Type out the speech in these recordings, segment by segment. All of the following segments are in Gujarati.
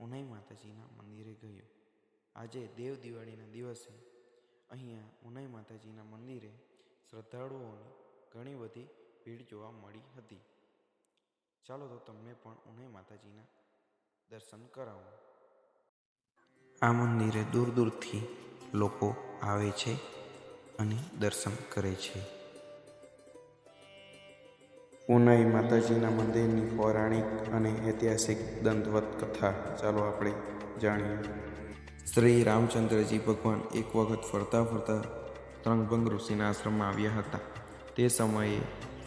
ઉનાઈ માતાજીના મંદિરે ગયો. આજે દેવ દિવાળીના દિવસે અહીંયા ઉનાઈ માતાજીના મંદિરે શ્રદ્ધાળુઓની ઘણી બધી ભીડ જોવા મળી હતી. ચાલો તો તમને પણ ઉનાઈ માતાજીના દર્શન કરાવું. આ મંદિરે દૂર દૂરથી લોકો આવે છે અને દર્શન કરે છે. ઉનાઈ માતાજીના મંદિરની પૌરાણિક અને ઐતિહાસિક દંતવત કથા ચાલો આપણે જાણીએ. શ્રી રામચંદ્રજી ભગવાન એક વખત ફરતા ફરતા ત્રંગભંગ ઋષિના આશ્રમમાં આવ્યા હતા. તે સમયે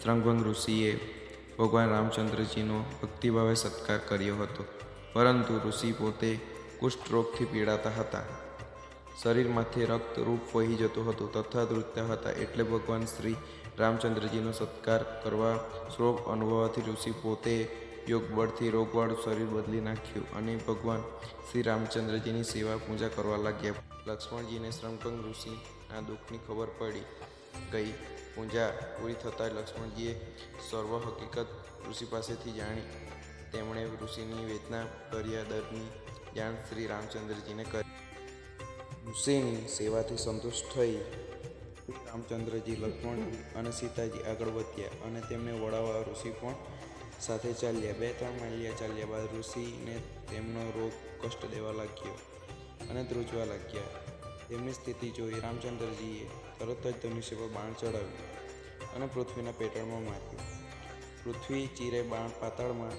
ત્રંગભંગ ઋષિએ ભગવાન રામચંદ્રજીનો ભક્તિભાવે સત્કાર કર્યો હતો. પરંતુ ઋષિ પોતે કુષ્ઠરોગથી પીડાતા હતા. શરીરમાંથી રક્ત રૂપ વહી જતું હતું. તથા દૃત્ય હતા એટલે ભગવાન શ્રી રામચંદ્રજીનો સત્કાર કરવા શ્રોપ અનુભવવાથી ઋષિ પોતે યોગ બળથી રોગવાળું શરીર બદલી નાખ્યું અને ભગવાન શ્રી રામચંદ્રજીની સેવા પૂજા કરવા લાગ્યા. લક્ષ્મણજીને શ્રમકંગ ઋષિના દુઃખની ખબર પડી ગઈ. પૂજા પૂરી થતાં લક્ષ્મણજીએ સર્વ હકીકત ઋષિ પાસેથી જાણી. તેમણે ઋષિની વેદના કર્યા દરની જાણ શ્રી રામચંદ્રજીને કરી. ઋષિની સેવાથી સંતુષ્ટ થઈ. રામચંદ્રજી લક્ષ્મણજી અને સીતાજી આગળ વધ્યા અને તેમને વડાવવા ઋષિ પણ સાથે ચાલ્યા. બે ત્રણ માલિયા ચાલ્યા બાદ ઋષિને તેમનો રોગ કષ્ટ દેવા લાગ્યો અને ધ્રુજવા લાગ્યા. તેમની સ્થિતિ જોઈ રામચંદ્રજીએ તરત જ ધનુષ્ય પર બાણ ચડાવ્યું અને પૃથ્વીના પેટળમાં માર્યું. પૃથ્વી ચીરે બાણ પાતાળમાં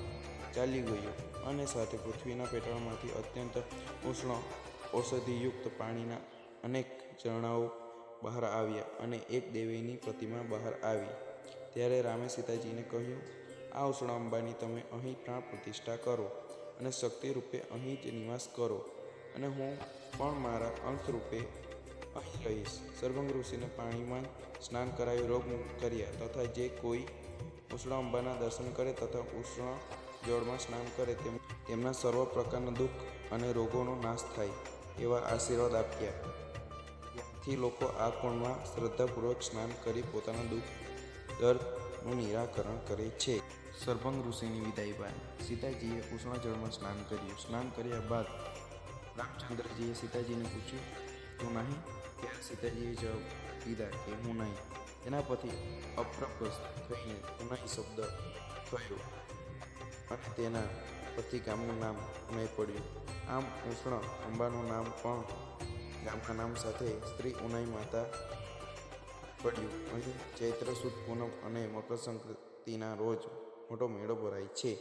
ચાલી ગયું અને સાથે પૃથ્વીના પેટાળમાંથી અત્યંત ઉષ્ણ ઔષધિયુક્ત પાણીના અનેક ઝરણાઓ બહાર આવ્યા અને એક દેવીની પ્રતિમા બહાર આવી. ત્યારે રામે સીતાજીને કહ્યું, આ ઉષ્ણ અંબાની તમે અહીં પ્રાણ પ્રતિષ્ઠા કરો અને શક્તિ રૂપે અહીં જ નિવાસ કરો અને હું પણ મારા અંશ રૂપે અહીં રહીશ. સર્વંગ ઋષિને પાણીમાં સ્નાન કરાવી રોગમુક્ત કર્યા તથા જે કોઈ ઉષ્ણ અંબાના દર્શન કરે તથા ઉષ્ણ જળમાં સ્નાન કરે તેમ, તેમના સર્વ પ્રકારના દુઃખ અને રોગોનો નાશ થાય. એવા આશીર્વાદ આપ્યા થી લોકો આ કુંડમાં શ્રદ્ધાપૂર્વક સ્નાન કરી પોતાના દુઃખ, દર્દનું નિરાકરણ કરે છે. સર્ભંગ ઋષિની વિદાય બાદ સીતાજીએ ઉષ્ણ જળમાં સ્નાન કર્યું. સ્નાન કર્યા બાદ રામચંદ્રજીએ સીતાજીને પૂછ્યું, તું નહીં? ત્યારે સીતાજીએ જવાબ દીધા કે, હું નહીં. એના પછી અપ્રકસ્ત થઈને નહીં શબ્દ થયો અને તેના પછી ગામનું નામ ઉનાઈ પડ્યું. આમ ઉષ્ણ અંબાનું નામ પણ ગામના નામ સાથે સ્ત્રી ઉનાઈ માતા પડ્યું. અહીં ચૈત્ર સુદ પૂનમ અને મકર સંક્રાંતિના રોજ મોટો મેળો ભરાય છે.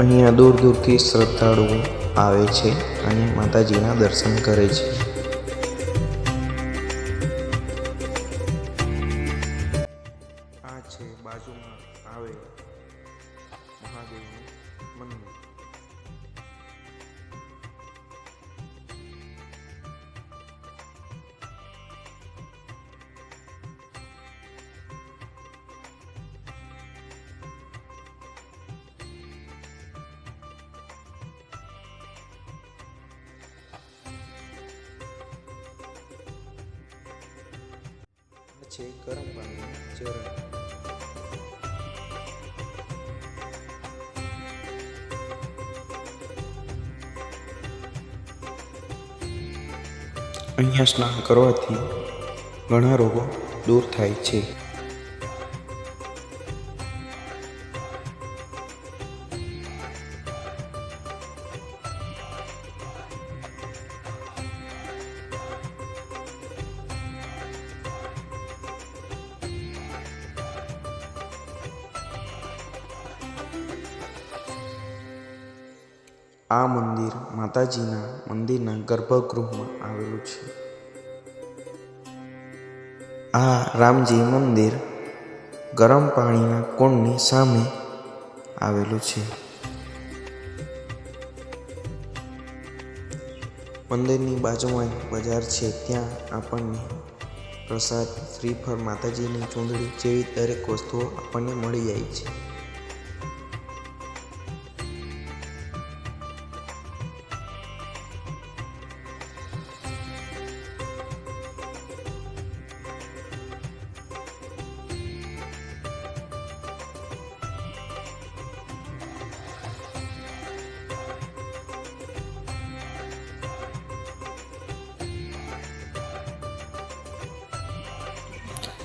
અહીંયા દૂર દૂરથી શ્રદ્ધાળુઓ આવે છે અને માતાજીના દર્શન કરે છે. આ છે બાજુમાં આવે મહાદેવનું મંદિર. છે ગરમ પાણીનું ઝરણ અહીંયા સ્નાન કરવાથી ઘણા રોગો દૂર થાય છે. આ મંદિર માતાજીના મંદિરના ગર્ભગૃહમાં આવેલું છે. આ રામજી મંદિર ગરમ પાણીના કુંડની સામે આવેલું છે. મંદિરની બાજુમાં એક બજાર છે. ત્યાં આપણને પ્રસાદ, શ્રીફળ, માતાજીની ચૂંદડી જેવી દરેક વસ્તુઓ આપણને મળી જાય છે.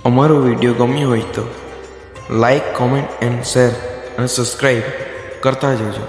અમારો વીડિયો ગમ્યો હોય તો લાઈક કોમેન્ટ એન્ડ શેર અને સબસ્ક્રાઈબ કરતા જજો.